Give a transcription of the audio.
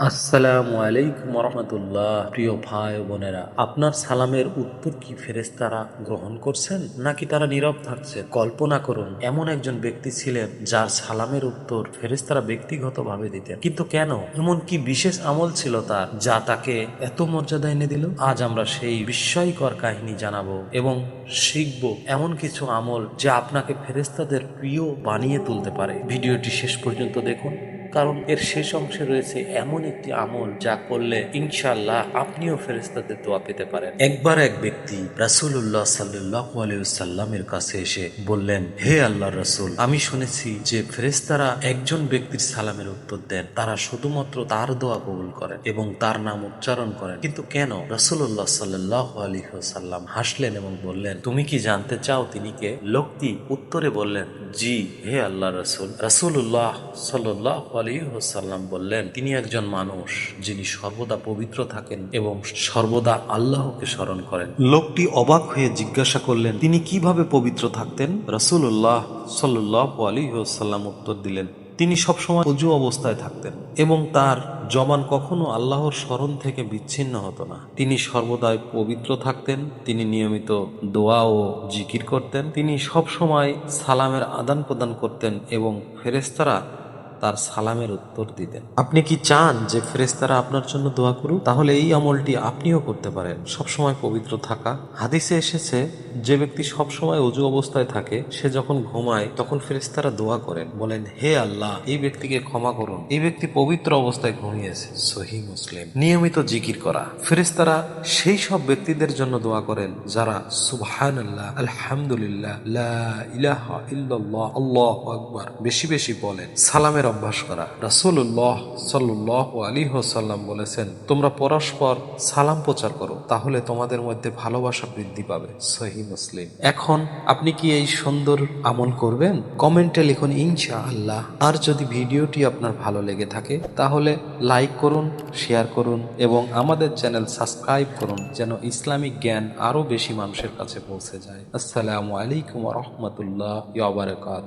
আসসালামু আলাইকুম রহমতুল্লাহ প্রিয় ভাই বোনেরা, আপনার সালামের উত্তর কি ফেরেশতারা গ্রহণ করছেন নাকি তারা নীরব থাকছে? কল্পনা করুন, এমন একজন ব্যক্তি ছিলেন যার সালামের উত্তর ফেরেশতারা ব্যক্তিগতভাবে দিতেন। কিন্তু কেন? এমন কি বিশেষ আমল ছিল তার যা তাকে এত মর্যাদা এনে দিল? আজ আমরা সেই বিস্ময়কর কাহিনী জানাব এবং শিখব এমন কিছু আমল যা আপনাকে ফেরেস্তাদের প্রিয় বানিয়ে তুলতে পারে। ভিডিওটি শেষ পর্যন্ত দেখুন। কারণ এর শেষ অংশে রয়েছে এমন একটি আমল যা করলে ইনশাল্লাহ আপনিও ফেরেস্তাদের দোয়া পেতে পারেন। একবার এক ব্যক্তি রাসুল্লাহ সাল্লাহ আলাইসাল্লামের কাছে এসে বললেন, হে আল্লাহ রাসুল, আমি শুনেছি যে ফেরেস্তারা একজন ব্যক্তির সালামের উত্তর দেন। তারা শুধুমাত্র তার দোয়া কবুল করেন এবং তার নাম উচ্চারণ করেন। কিন্তু কেন? রাসুল্লাহ সাল্লাহ আলী সাল্লাম হাসলেন এবং বললেন, তুমি কি জানতে চাও তিনি কে? লোকটি উত্তরে বললেন জি, হে আল্লাহ রসুল। রাসুল্লাহ সাল্লাহ আলী সাল্লাম বললেন, তিনি একজন মানুষ যিনি সর্বদা পবিত্র থাকেন এবং সর্বদা আল্লাহকে স্মরণ করেন। লোকটি অবাক হয়ে জিজ্ঞাসা করলেন, তিনি কীভাবে পবিত্র থাকতেন? রাসুল্লাহ সাল্লাহ আলী সাল্লাম উত্তর দিলেন তিনি সবসময় উজু অবস্থায় থাকতেন এবং তার জবান কখনো আল্লাহর স্মরণ থেকে বিচ্ছিন্ন হতো না। তিনি সর্বদাই পবিত্র থাকতেন, তিনি নিয়মিত দোয়া ও জিকির করতেন, তিনি সবসময় সালামের আদান প্রদান করতেন এবং ফেরেস্তারা তার সালামের উত্তর দিতেন। আপনি কি চান যে ফেরেস্তারা আপনার জন্য দোয়া করুক? তাহলে এই আমলটি আপনিও করতে পারেন। সবসময় পবিত্র থাকা। হাদিসে এসেছে, যে ব্যক্তি সবসময় অজু অবস্থায় থাকে, সে যখন ঘুমায়, তখন ফেরেস্তারা দোয়া করেন। বলেন, হে আল্লাহ, এই ব্যক্তিকে ক্ষমা করুন। এই ব্যক্তি পবিত্র অবস্থায় ঘুমিয়েছে। সহি মুসলিম। নিয়মিত জিকির করা। ফেরেস্তারা সেই সব ব্যক্তিদের জন্য দোয়া করেন, যারা সুবহান আল্লাহ আলহামদুলিল্লাহ ইলাহা ইল্লাল্লাহ, আল্লাহু আকবার। বেশি বেশি বলেন। সালামের অভ্যাস করা। রাসূলুল্লাহ সাল্লাল্লাহু আলাইহি ওয়াসাল্লাম বলেছেন, তোমরা পরস্পর সালাম প্রচার করো, তাহলে তোমাদের মধ্যে ভালোবাসা বৃদ্ধি পাবে। সহি মুসলিম। এখন আপনি কি এই সুন্দর আমল করবেন? কমেন্টে লিখুন ইনশা আল্লাহ আর যদি ভিডিওটি আপনার ভালো লেগে থাকে, তাহলে লাইক করুন, শেয়ার করুন এবং আমাদের চ্যানেল সাবস্ক্রাইব করুন, যেন ইসলামিক জ্ঞান আরও বেশি মানুষের কাছে পৌঁছে যায়। আসসালামু আলাইকুম রহমতুল্লাহ বারাকাত